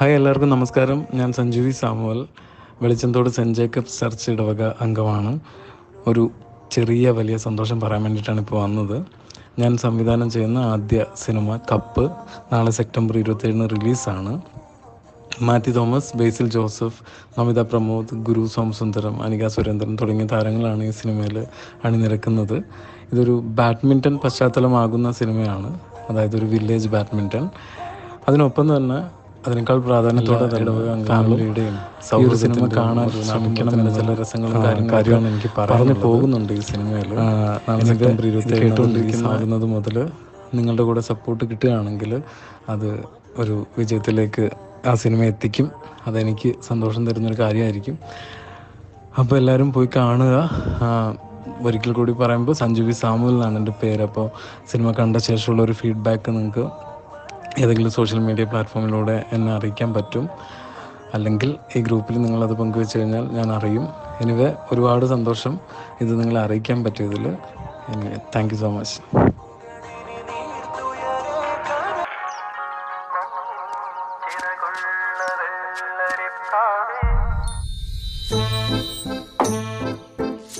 Hi എല്ലാവർക്കും നമസ്കാരം. ഞാൻ സഞ്ജുവി Samuel. Velichanthode saint Jacob church ഇടവക അംഗമാണ്. ഒരു ചെറിയ വലിയ സന്തോഷം പറയാൻ വേണ്ടിയിട്ടാണ് ഇപ്പോൾ വന്നത്. ഞാൻ സംവിധാനം ചെയ്യുന്ന ആദ്യ സിനിമ കപ്പ് നാളെ സെപ്റ്റംബർ ഇരുപത്തേഴിന് റിലീസാണ്. Mathew Thomas Basil Joseph Namitha Pramod Guru Somasundaram Anika Surendran തുടങ്ങിയ താരങ്ങളാണ് ഈ സിനിമയിൽ അണിനിരക്കുന്നത്. ഇതൊരു ബാഡ്മിന്റൺ പശ്ചാത്തലമാകുന്ന സിനിമയാണ്. അതായത് ഒരു വില്ലേജ് ബാഡ്മിന്റൺ അതിനൊപ്പം തന്നെ അതിനേക്കാൾ പ്രാധാന്യത്തോടെ ഫാമിലിയുടെയും ഈ ഒരു സിനിമ കാണാൻ ശ്രമിക്കണം എന്ന ചില രസങ്ങളും കാര്യമാണ് എനിക്ക് പറഞ്ഞു പോകുന്നുണ്ട് ഈ സിനിമയിൽ. സെപ്റ്റംബർ ഇരുപത്തി കേട്ടുകൊണ്ടിരിക്കുന്നത് മുതൽ നിങ്ങളുടെ കൂടെ സപ്പോർട്ട് കിട്ടുകയാണെങ്കിൽ അത് ഒരു വിജയത്തിലേക്ക് ആ സിനിമ എത്തിക്കും. അതെനിക്ക് സന്തോഷം തരുന്നൊരു കാര്യമായിരിക്കും. അപ്പോൾ എല്ലാവരും പോയി കാണുക. ഒരിക്കൽ കൂടി പറയുമ്പോൾ സഞ്ജു വി സാമുവൽ എന്നാണ് എന്റെ പേര്. അപ്പോൾ സിനിമ കണ്ട ശേഷമുള്ള ഒരു ഫീഡ്ബാക്ക് നിങ്ങൾക്ക് ഏതെങ്കിലും സോഷ്യൽ മീഡിയ പ്ലാറ്റ്ഫോമിലൂടെ എന്നെ അറിയിക്കാൻ പറ്റും. അല്ലെങ്കിൽ ഈ ഗ്രൂപ്പിൽ നിങ്ങളത് പങ്കുവെച്ച് കഴിഞ്ഞാൽ ഞാൻ അറിയും. എനിവേ ഒരുപാട് സന്തോഷം ഇത് നിങ്ങളെ അറിയിക്കാൻ പറ്റിയതിൽ. Anyway thank you so much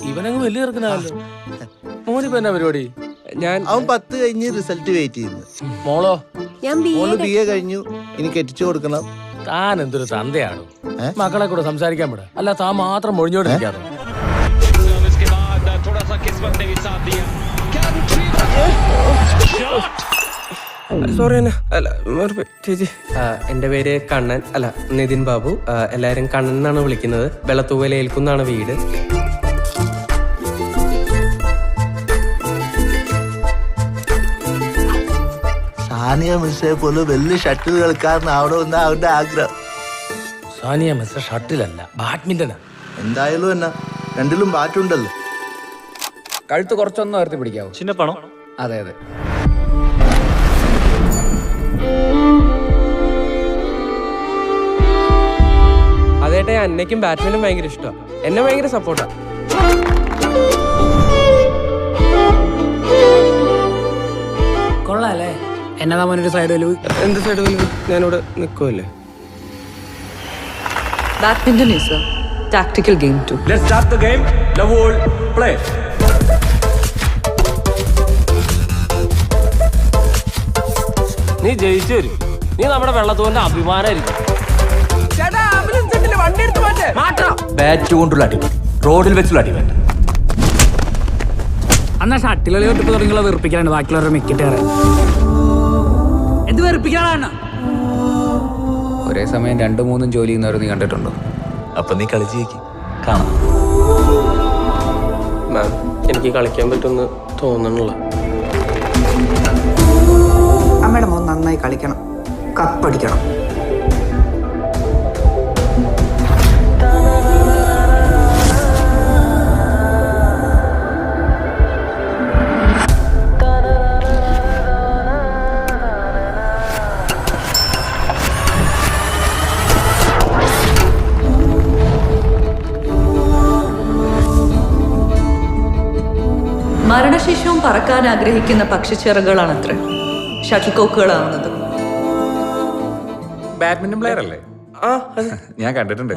ഇവനങ്ങ് വലിയ ഇറക്കണല്ലോ മോനിപ്പോ എന്നാ പരിപാടി? ഞാൻ അവൻ പത്ത് കഴിഞ്ഞ് റിസൾട്ട് വെയിറ്റ് ചെയ്യുന്നു. മോളോ ഞാൻ ബി മോൾ ബി എ കഴിഞ്ഞു. ഇനി കെട്ടിച്ചു കൊടുക്കണം. താൻ എന്തൊരു തന്തയാണ് മക്കളെ കൂടെ സംസാരിക്കാൻ വിട. അല്ല താൻ മാത്രം സോറി അല്ല അല്ല മറുപടി ചേച്ചി. ആ, എന്റെ പേര് കണ്ണൻ. അല്ല നിതിൻ ബാബു. എല്ലാരും കണ്ണൻ എന്നാണ് വിളിക്കുന്നത്. വെള്ളത്തൂവലേൽക്കുന്നാണ് വീട്. സാനിയ മിസ്സയെ പോലെ വലിയ ഷട്ടിൽ കളിക്കാരനാവണമെന്ന് അവന്റെ ആഗ്രഹം. സാനിയ മിസ് ഷട്ടിലല്ല ബാഡ്മിന്റനാ. എന്തായാലും എന്നാ രണ്ടിലും ബാറ്റുണ്ടല്ലോ. കഴുത്ത് കുറച്ചൊന്നും ഉയർത്തി പിടിക്കാവോ? ചിന്ന പണം അതെ അതെ. അതേട്ടെ അന്നയ്ക്കും ബാറ്റ്മിനും ഭയങ്കര ഇഷ്ടമാണ് എന്നെ ഭയങ്കര സപ്പോർട്ടാ. എന്നതാ മോനൊരു സൈഡ് വലിവ്. എന്ത് സൈഡ് ഞാനിവിടെ നിൽക്കുമല്ലേ badminton is a tactical game to let's start the game love all play നീ ജയിച്ചു വരും. നീ നമ്മുടെ വെള്ളത്തോന്റെ അഭിമാനമായിരിക്കും. ബാറ്റ് കൊണ്ടുള്ള അടിപൊളി റോഡിൽ വെച്ചുള്ള അടി വേണ്ട. അന്നാ ഷട്ടിൽ കളി തൊട്ടിപ്പോ തുടങ്ങിയുള്ള വെറുപ്പിക്കാനാണ് ബാക്കിയുള്ളവരുടെ മിക്കിട്ട് കയറാൻ എന്ത് വെറുപ്പിക്കാനാണ് ഒരേ സമയം രണ്ടു മൂന്നും ജോലി ചെയ്യുന്നവർ നീ കണ്ടിട്ടുണ്ടോ? അപ്പൊ നീ കളിച്ചേക്ക് കാണാം. മാം എനിക്ക് കളിക്കാൻ പറ്റുമെന്ന് തോന്നണില്ല അമ്മയുടെ മോൻ നന്നായി കളിക്കണം. കപ്പടിക്കണം മരണശേഷവും പറക്കാൻ ആഗ്രഹിക്കുന്ന പക്ഷിച്ചിറകുകളാണത്രേ ഷട്ടിൽ കോക്കുകളാവുന്നത് ബാഡ്മിന്റൺ പ്ലെയർ അല്ലേ ആ. ഞാൻ കണ്ടിട്ടുണ്ട്.